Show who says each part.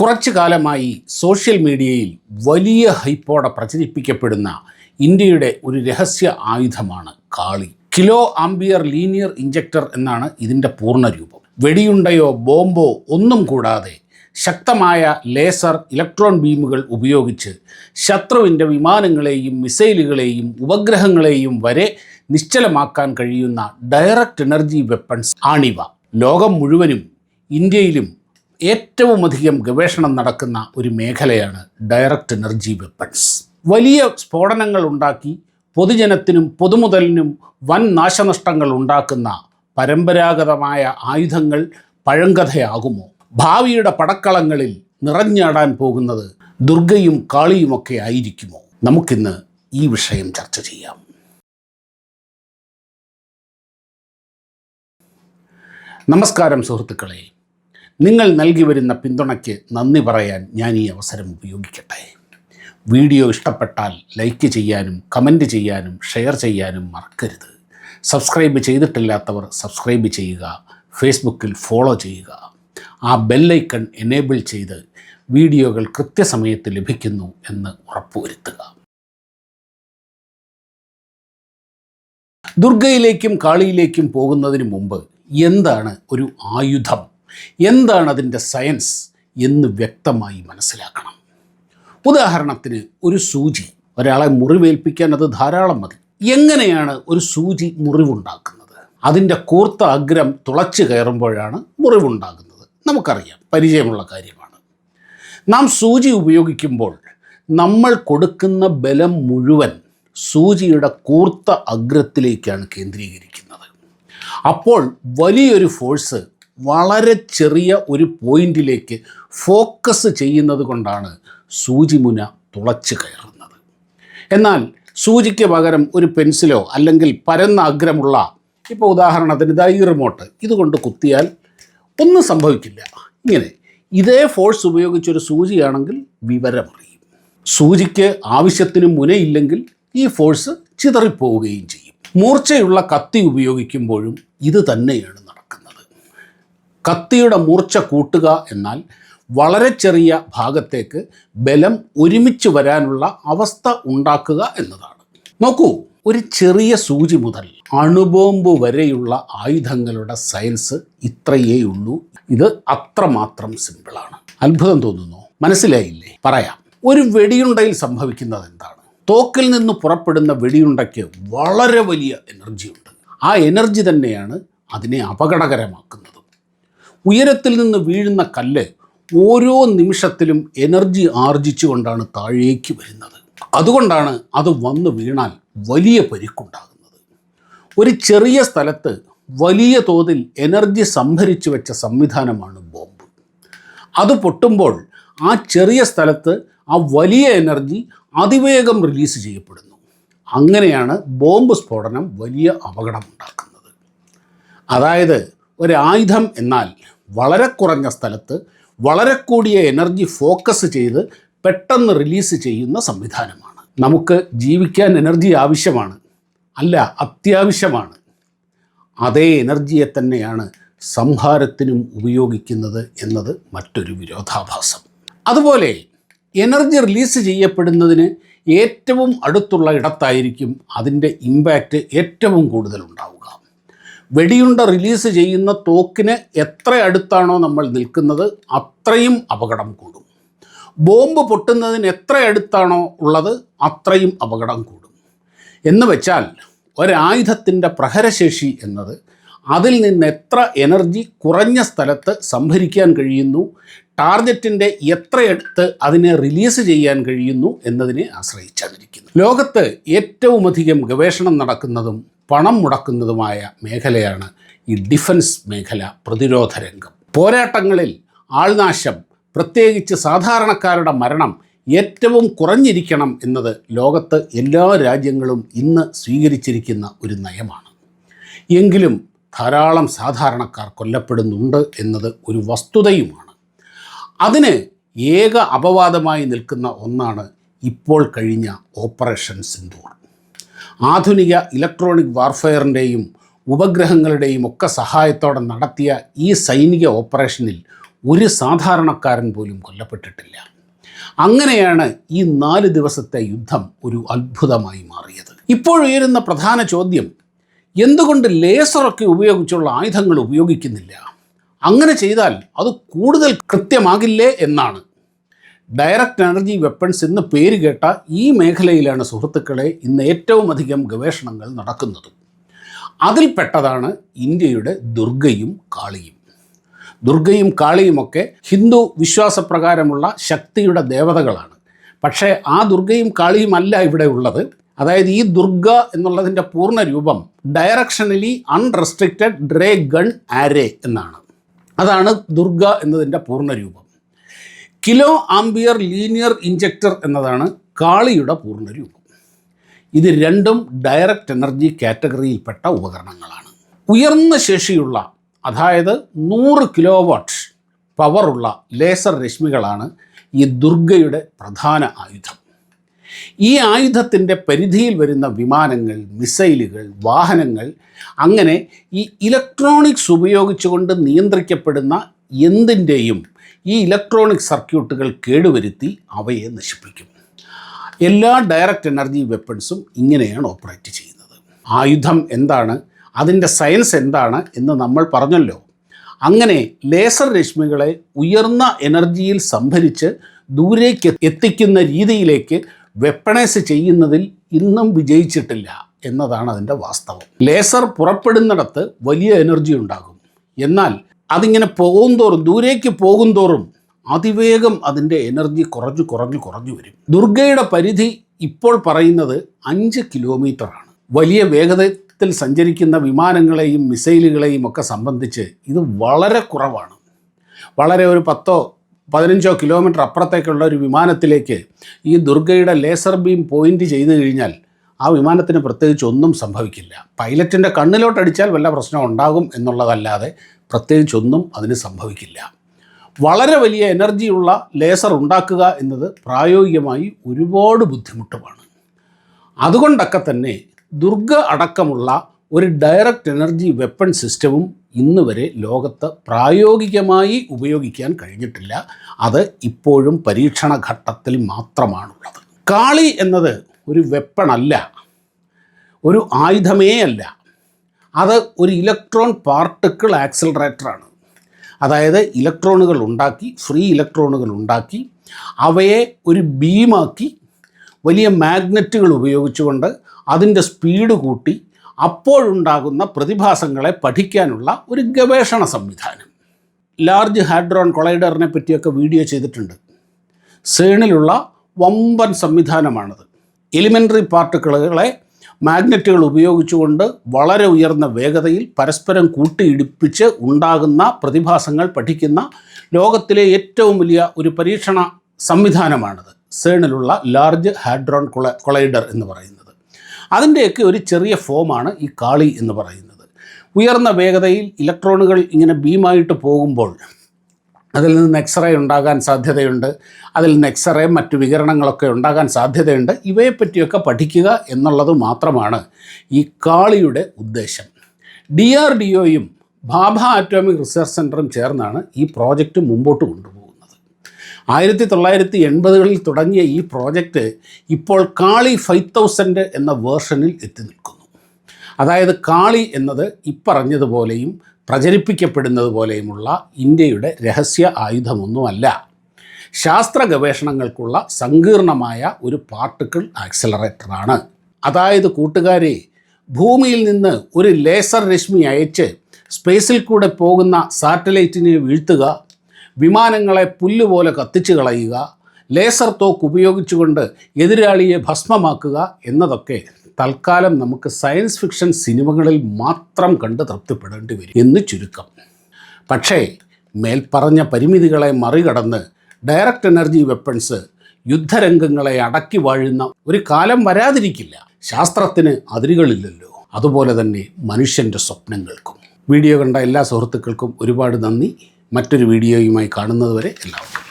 Speaker 1: കുറച്ചു കാലമായി സോഷ്യൽ മീഡിയയിൽ വലിയ ഹൈപ്പോടെ പ്രചരിപ്പിക്കപ്പെടുന്ന ഇന്ത്യയുടെ ഒരു രഹസ്യ ആയുധമാണ് Kali. Kilo ampere linear injector എന്നാണ് ഇതിന്റെ പൂർണരൂപം. വെടിയുണ്ടയോ ബോംബോ ഒന്നും കൂടാതെ ശക്തമായ ലേസർ ഇലക്ട്രോൺ ബീമുകൾ ഉപയോഗിച്ച് ശത്രുവിന്റെ വിമാനങ്ങളെയും മിസൈലുകളെയും ഉപഗ്രഹങ്ങളെയും വരെ നിശ്ചലമാക്കാൻ കഴിയുന്ന ഡയറക്റ്റ് എനർജി വെപ്പൺസ് ആണിവ. ലോകം മുഴുവനും ഇന്ത്യയിലും ഏറ്റവും അധികം ഗവേഷണം നടക്കുന്ന ഒരു മേഖലയാണ് ഡയറക്റ്റ് എനർജി വെപ്പൺസ്. വലിയ സ്ഫോടനങ്ങൾ ഉണ്ടാക്കി പൊതുജനത്തിനും പൊതുമുതലിനും വൻ നാശനഷ്ടങ്ങൾ ഉണ്ടാക്കുന്ന പരമ്പരാഗതമായ ആയുധങ്ങൾ പഴങ്കഥയാകുമോ? ഭാവിയുടെ പടക്കളങ്ങളിൽ നിറഞ്ഞാടാൻ പോകുന്നത് ദുർഗയും കാളിയുമൊക്കെ ആയിരിക്കുമോ? നമുക്കിന്ന് ഈ വിഷയം ചർച്ച ചെയ്യാം. നമസ്കാരം സുഹൃത്തുക്കളെ. നിങ്ങൾ നൽകി വരുന്ന പിന്തുണയ്ക്ക് നന്ദി പറയാൻ ഞാൻ ഈ അവസരം ഉപയോഗിക്കട്ടെ. വീഡിയോ ഇഷ്ടപ്പെട്ടാൽ ലൈക്ക് ചെയ്യാനും കമന്റ് ചെയ്യാനും ഷെയർ ചെയ്യാനും മറക്കരുത്. സബ്സ്ക്രൈബ് ചെയ്തിട്ടില്ലാത്തവർ സബ്സ്ക്രൈബ് ചെയ്യുക ഫേസ്ബുക്കിൽ ഫോളോ ചെയ്യുക. ആ ബെല്ലൈക്കൺ എനേബിൾ ചെയ്ത് വീഡിയോകൾ കൃത്യസമയത്ത് ലഭിക്കുന്നു എന്ന് ഉറപ്പുവരുത്തുക. ദുർഗയിലേക്കും കാളിയിലേക്കും പോകുന്നതിന് മുമ്പ് എന്താണ് ഒരു ആയുധം? എന്താണ് അതിന്റെ സയൻസ് എന്ന് വ്യക്തമായി മനസ്സിലാക്കണം. ഉദാഹരണത്തിന് ഒരു സൂചി ഒരാളെ മുറിവേൽപ്പിക്കാൻ അത് ധാരാളം മതി. എങ്ങനെയാണ് ഒരു സൂചി മുറിവുണ്ടാക്കുന്നത്? അതിന്റെ കൂർത്ത അഗ്രം തുളച്ചു കയറുമ്പോഴാണ് മുറിവുണ്ടാകുന്നത്. നമുക്കറിയാം പരിചയമുള്ള കാര്യമാണ്. നാം സൂചി ഉപയോഗിക്കുമ്പോൾ നമ്മൾ കൊടുക്കുന്ന ബലം മുഴുവൻ സൂചിയുടെ കൂർത്ത അഗ്രത്തിലേക്കാണ് കേന്ദ്രീകരിക്കുന്നത്. അപ്പോൾ വലിയൊരു ഫോഴ്സ് വളരെ ചെറിയ ഒരു പോയിന്റിലേക്ക് ഫോക്കസ് ചെയ്യുന്നത് കൊണ്ടാണ് സൂചിമുന തുളച്ചു കയറുന്നത്. എന്നാൽ സൂചിക്ക് പകരം ഒരു പെൻസിലോ അല്ലെങ്കിൽ പരന്ന അഗ്രമുള്ള ഇപ്പോൾ ഉദാഹരണത്തിന് ഇതാ ഈ റിമോട്ട് ഇതുകൊണ്ട് കുത്തിയാൽ ഒന്നും സംഭവിക്കില്ല. ഇങ്ങനെ ഇതേ ഫോഴ്സ് ഉപയോഗിച്ചൊരു സൂചിയാണെങ്കിൽ വിവരമറിയും. സൂചിക്ക് ആവശ്യത്തിന് മുനയില്ലെങ്കിൽ ഈ ഫോഴ്സ് ചിതറിപ്പോവുകയും ചെയ്യും. മൂർച്ചയുള്ള കത്തി ഉപയോഗിക്കുമ്പോഴും ഇത് തന്നെയാണ് കത്തിയുടെ മൂർച്ച കൂട്ടുക എന്നാൽ വളരെ ചെറിയ ഭാഗത്തേക്ക് ബലം ഒരുമിച്ച് വരാനുള്ള അവസ്ഥ ഉണ്ടാക്കുക എന്നതാണ്. നോക്കൂ ഒരു ചെറിയ സൂചി മുതൽ അണുബോംബ് വരെയുള്ള ആയുധങ്ങളുടെ സയൻസ് ഇത്രയേ ഉള്ളൂ. ഇത് അത്രമാത്രം സിമ്പിളാണ്. അത്ഭുതം തോന്നുന്നു. മനസ്സിലായില്ലേ? പറയാം. ഒരു വെടിയുണ്ടയിൽ സംഭവിക്കുന്നത് എന്താണ്? തോക്കിൽ നിന്ന് പുറപ്പെടുന്ന വെടിയുണ്ടയ്ക്ക് വളരെ വലിയ എനർജിയുണ്ട്. ആ എനർജി തന്നെയാണ് അതിനെ അപകടകരമാക്കുന്നത്. ഉയരത്തിൽ നിന്ന് വീഴുന്ന കല്ല് ഓരോ നിമിഷത്തിലും എനർജി ആർജിച്ചുകൊണ്ടാണ് താഴേക്ക് വരുന്നത്. അതുകൊണ്ടാണ് അത് വന്ന് വീണാൽ വലിയ പരിക്കുണ്ടാകുന്നത്. ഒരു ചെറിയ സ്ഥലത്ത് വലിയ തോതിൽ എനർജി സംഭരിച്ചു വെച്ച സംവിധാനമാണ് ബോംബ്. അത് പൊട്ടുമ്പോൾ ആ ചെറിയ സ്ഥലത്ത് ആ വലിയ എനർജി അതിവേഗം റിലീസ് ചെയ്യപ്പെടുന്നു. അങ്ങനെയാണ് ബോംബ് സ്ഫോടനം വലിയ അപകടമുണ്ടാക്കുന്നത് അതായത് ഒരായുധം എന്നാൽ വളരെ കുറഞ്ഞ സ്ഥലത്ത് വളരെ കൂടിയ എനർജി ഫോക്കസ് ചെയ്ത് പെട്ടെന്ന് റിലീസ് ചെയ്യുന്ന സംവിധാനമാണ്. നമുക്ക് ജീവിക്കാൻ എനർജി ആവശ്യമാണ്. അല്ല അത്യാവശ്യമാണ്. അതേ എനർജിയെ തന്നെയാണ് സംഹാരത്തിനും ഉപയോഗിക്കുന്നത് എന്നത് മറ്റൊരു വിരോധാഭാസം. അതുപോലെ എനർജി റിലീസ് ചെയ്യപ്പെടുന്നതിന് ഏറ്റവും അടുത്തുള്ള ഇടത്തായിരിക്കും അതിന്റെ ഇമ്പാക്റ്റ് ഏറ്റവും കൂടുതൽ ഉണ്ടാവുക. വെടിയുണ്ട റിലീസ് ചെയ്യുന്ന തോക്കിന് എത്ര അടുത്താണോ നമ്മൾ നിൽക്കുന്നത് അത്രയും അപകടം കൂടും. ബോംബ് പൊട്ടുന്നതിന് എത്ര അടുത്താണോ ഉള്ളത് അത്രയും അപകടം കൂടും. എന്ന് വെച്ചാൽ ഒരായുധത്തിന്റെ പ്രഹരശേഷി എന്നത് അതിൽ നിന്ന് എത്ര എനർജി കുറഞ്ഞ സ്ഥലത്ത് സംഭരിക്കാൻ കഴിയുന്നു ടാർഗറ്റിന്റെ എത്രയെടുത്ത് അതിനെ റിലീസ് ചെയ്യാൻ കഴിയുന്നു എന്നതിനെ ആശ്രയിച്ചാണിരിക്കുന്നു ലോകത്ത് ഏറ്റവും അധികം ഗവേഷണം നടക്കുന്നതും പണം മുടക്കുന്നതുമായ മേഖലയാണ് ഈ ഡിഫൻസ് മേഖല പ്രതിരോധ രംഗം. പോരാട്ടങ്ങളിൽ ആൾനാശം പ്രത്യേകിച്ച് സാധാരണക്കാരുടെ മരണം ഏറ്റവും കുറഞ്ഞിരിക്കണം എന്നത് ലോകത്ത് എല്ലാ രാജ്യങ്ങളും ഇന്ന് സ്വീകരിച്ചിരിക്കുന്ന ഒരു നയമാണ്. എങ്കിലും ധാരാളം സാധാരണക്കാർ കൊല്ലപ്പെടുന്നുണ്ട് എന്നത് ഒരു വസ്തുതയുമാണ്. അതിന് ഏക അപവാദമായി നിൽക്കുന്ന ഒന്നാണ് ഇപ്പോൾ കഴിഞ്ഞ ഓപ്പറേഷൻ സിന്ദൂർ. ആധുനിക ഇലക്ട്രോണിക് വാർഫെയറിന്റെയും ഉപഗ്രഹങ്ങളുടെയും ഒക്കെ സഹായത്തോടെ നടത്തിയ ഈ സൈനിക ഓപ്പറേഷനിൽ ഒരു സാധാരണക്കാരൻ പോലും കൊല്ലപ്പെട്ടിട്ടില്ല. അങ്ങനെയാണ് ഈ നാല് ദിവസത്തെ യുദ്ധം ഒരു അത്ഭുതമായി മാറിയത്. ഇപ്പോഴുയരുന്ന പ്രധാന ചോദ്യം എന്തുകൊണ്ട് ലേസറൊക്കെ ഉപയോഗിച്ചുള്ള ആയുധങ്ങൾ ഉപയോഗിക്കുന്നില്ല? അങ്ങനെ ചെയ്താൽ അത് കൂടുതൽ കൃത്യമാകില്ലേ എന്നാണ്. ഡയറക്റ്റ് എനർജി വെപ്പൺസ് എന്ന് പേര് കേട്ട ഈ മേഖലയിലാണ് സുഹൃത്തുക്കളെ ഇന്ന് ഏറ്റവും അധികം ഗവേഷണങ്ങൾ നടക്കുന്നത്. അതിൽപ്പെട്ടതാണ് ഇന്ത്യയുടെ ദുർഗയും കാളിയും. ദുർഗയും കാളിയുമൊക്കെ ഹിന്ദു വിശ്വാസപ്രകാരമുള്ള ശക്തിയുടെ ദേവതകളാണ്. പക്ഷേ ആ ദുർഗയും കാളിയുമല്ല ഇവിടെ ഉള്ളത്. അതായത് ഈ ദുർഗ എന്നുള്ളതിന്റെ പൂർണ രൂപം ഡയറക്ഷനലി അൺറെസ്ട്രിക്റ്റഡ് ഡ്രേ ഗൺ ആരേ എന്നാണ്. അതാണ് ദുർഗ എന്നതിന്റെ പൂർണ രൂപം. കിലോ ആംബിയർ ലീനിയർ ഇഞ്ചക്ടർ എന്നതാണ് കാളിയുടെ പൂർണ രൂപം ഇത് രണ്ടും ഡയറക്റ്റ് എനർജി കാറ്റഗറിയിൽപ്പെട്ട ഉപകരണങ്ങളാണ്. ഉയർന്ന ശേഷിയുള്ള അതായത് നൂറ് കിലോ വാട്ട് പവറുള്ള ലേസർ രശ്മികളാണ് ഈ ദുർഗയുടെ പ്രധാന ആയുധം. ഈ ആയുധത്തിന്റെ പരിധിയിൽ വരുന്ന വിമാനങ്ങൾ മിസൈലുകൾ വാഹനങ്ങൾ അങ്ങനെ ഈ ഇലക്ട്രോണിക്സ് ഉപയോഗിച്ചുകൊണ്ട് നിയന്ത്രിക്കപ്പെടുന്ന എന്തിന്റെയും ഈ ഇലക്ട്രോണിക് സർക്യൂട്ടുകൾ കേടുവരുത്തി അവയെ നശിപ്പിക്കും. എല്ലാ ഡയറക്റ്റ് എനർജി വെപ്പൺസും ഇങ്ങനെയാണ് ഓപ്പറേറ്റ് ചെയ്യുന്നത്. ആയുധം എന്താണ്? അതിന്റെ സയൻസ് എന്താണ്? എന്ന് നമ്മൾ പറഞ്ഞല്ലോ. അങ്ങനെ ലേസർ രശ്മികളെ ഉയർന്ന എനർജിയിൽ സംഭരിച്ച് ദൂരേക്ക് എത്തിക്കുന്ന രീതിയിലേക്ക് വെപ്പണൈസ് ചെയ്യുന്നതിൽ ഇന്നും വിജയിച്ചിട്ടില്ല എന്നതാണ് അതിന്റെ വാസ്തവം. ലേസർ പുറപ്പെടുന്നിടത്ത് വലിയ എനർജി ഉണ്ടാകും. എന്നാൽ അതിങ്ങനെ പോകും തോറും ദൂരേക്ക് പോകും തോറും അതിവേഗം അതിന്റെ എനർജി കുറഞ്ഞു കുറഞ്ഞു കുറഞ്ഞു വരും. ദുർഗയുടെ പരിധി ഇപ്പോൾ പറയുന്നത് അഞ്ച് കിലോമീറ്ററാണ്. വലിയ വേഗതയിൽ സഞ്ചരിക്കുന്ന വിമാനങ്ങളെയും മിസൈലുകളെയും ഒക്കെ സംബന്ധിച്ച് ഇത് വളരെ കുറവാണ്. വളരെ ഒരു പത്തോ പതിനഞ്ചോ കിലോമീറ്റർ അപ്പുറത്തേക്കുള്ള ഒരു വിമാനത്തിലേക്ക് ഈ ദുർഗയുടെ ലേസർ ബീം പോയിന്റ് ചെയ്തു കഴിഞ്ഞാൽ ആ വിമാനത്തിന് പ്രത്യേകിച്ച് ഒന്നും സംഭവിക്കില്ല. പൈലറ്റിന്റെ കണ്ണിലോട്ടടിച്ചാൽ വല്ല പ്രശ്നം ഉണ്ടാകും എന്നുള്ളതല്ലാതെ പ്രത്യേകിച്ചൊന്നും അതിന് സംഭവിക്കില്ല. വളരെ വലിയ എനർജിയുള്ള ലേസർ ഉണ്ടാക്കുക എന്നത് പ്രായോഗികമായി ഒരുപാട് ബുദ്ധിമുട്ടുമാണ്. അതുകൊണ്ടൊക്കെ തന്നെ ദുർഗ അടക്കമുള്ള ഒരു ഡയറക്റ്റ് എനർജി വെപ്പൺ സിസ്റ്റവും ഇന്ന് വരെ ലോകത്ത് പ്രായോഗികമായി ഉപയോഗിക്കാൻ കഴിഞ്ഞിട്ടില്ല. അത് ഇപ്പോഴും പരീക്ഷണ ഘട്ടത്തിൽ മാത്രമാണുള്ളത്. കാളി എന്നത് ഒരു വെപ്പണല്ല ഒരു ആയുധമേ അല്ല. അത് ഒരു ഇലക്ട്രോൺ പാർട്ടിക്കിൾ ആക്സിലറേറ്ററാണ്. അതായത് ഇലക്ട്രോണുകൾ ഉണ്ടാക്കി ഫ്രീ ഇലക്ട്രോണുകൾ ഉണ്ടാക്കി അവയെ ഒരു ബീമാക്കി വലിയ മാഗ്നറ്റുകൾ ഉപയോഗിച്ചുകൊണ്ട് അതിന്റെ സ്പീഡ് കൂട്ടി അപ്പോഴുണ്ടാകുന്ന പ്രതിഭാസങ്ങളെ പഠിക്കാനുള്ള ഒരു ഗവേഷണ സംവിധാനം. ലാർജ് ഹാഡ്രോൺ കൊളൈഡറിനെ പറ്റിയൊക്കെ വീഡിയോ ചെയ്തിട്ടുണ്ട്. സേണിലുള്ള വമ്പൻ സംവിധാനമാണത്. എലിമെന്ററി പാർട്ടിക്കിളുകളെ മാഗ്നറ്റുകൾ ഉപയോഗിച്ചുകൊണ്ട് വളരെ ഉയർന്ന വേഗതയിൽ പരസ്പരം കൂട്ടിയിടിപ്പിച്ച് ഉണ്ടാകുന്ന പ്രതിഭാസങ്ങൾ പഠിക്കുന്ന ലോകത്തിലെ ഏറ്റവും വലിയ ഒരു പരീക്ഷണ സംവിധാനമാണിത്. സേണിലുള്ള ലാർജ് ഹാഡ്രോൺ കൊള കൊളൈഡർ എന്ന് പറയുന്നത്. അതിന്റെയൊക്കെ ഒരു ചെറിയ ഫോമാണ് ഈ കാളി എന്ന് പറയുന്നത്. ഉയർന്ന വേഗതയിൽ ഇലക്ട്രോണുകൾ ഇങ്ങനെ ബീമായിട്ട് പോകുമ്പോൾ അതിൽ നിന്ന് എക്സ്റേ ഉണ്ടാകാൻ സാധ്യതയുണ്ട്. അതിൽ നിന്ന് എക്സ്റേ മറ്റ് വികരണങ്ങളൊക്കെ ഉണ്ടാകാൻ സാധ്യതയുണ്ട്. ഇവയെപ്പറ്റിയൊക്കെ പഠിക്കുക എന്നുള്ളത് മാത്രമാണ് ഈ കാളിയുടെ ഉദ്ദേശം. ഡി ആർ ഡി ഒയും ഭാഭ ആറ്റോമിക് റിസർച്ച് സെന്ററും ചേർന്നാണ് ഈ പ്രോജക്റ്റ് മുമ്പോട്ട് കൊണ്ടുപോകുന്നത്. ആയിരത്തി തൊള്ളായിരത്തി എൺപതുകളിൽ തുടങ്ങിയ ഈ പ്രോജക്റ്റ് ഇപ്പോൾ കാളി ഫൈവ് തൗസൻഡ് എന്ന വേർഷനിൽ എത്തി നിൽക്കുന്നു. അതായത് കാളി എന്നത് ഇപ്പറഞ്ഞതുപോലെയും പ്രചരിപ്പിക്കപ്പെടുന്നത് പോലെയുമുള്ള ഇന്ത്യയുടെ രഹസ്യ ആയുധമൊന്നുമല്ല. ശാസ്ത്ര ഗവേഷണങ്ങൾക്കുള്ള സങ്കീർണമായ ഒരു പാർട്ടിക്കിൾ ആക്സലറേറ്ററാണ്. അതായത് കൂട്ടുകാരെ ഭൂമിയിൽ നിന്ന് ഒരു ലേസർ രശ്മി അയച്ച് സ്പേസിൽ കൂടെ പോകുന്ന സാറ്റലൈറ്റിനെ വീഴ്ത്തുക വിമാനങ്ങളെ പുല്ലുപോലെ കത്തിച്ചു കളയുക ലേസർ തോക്ക് ഉപയോഗിച്ചുകൊണ്ട് എതിരാളിയെ ഭസ്മമാക്കുക എന്നതൊക്കെ തൽക്കാലം നമുക്ക് സയൻസ് ഫിക്ഷൻ സിനിമകളിൽ മാത്രം കണ്ട് തൃപ്തിപ്പെടേണ്ടി വരും എന്ന് ചുരുക്കം. പക്ഷേ മേൽപ്പറഞ്ഞ പരിമിതികളെ മറികടന്ന് ഡയറക്റ്റ് എനർജി വെപ്പൺസ് യുദ്ധരംഗങ്ങളെ അടക്കി വാഴുന്ന ഒരു കാലം വരാതിരിക്കില്ല. ശാസ്ത്രത്തിന് അതിരുകളില്ലല്ലോ. അതുപോലെ തന്നെ മനുഷ്യന്റെ സ്വപ്നങ്ങൾക്കും. വീഡിയോ കണ്ട എല്ലാ സുഹൃത്തുക്കൾക്കും ഒരുപാട് നന്ദി. മറ്റൊരു വീഡിയോയുമായി കാണുന്നതുവരെ എല്ലാവർക്കും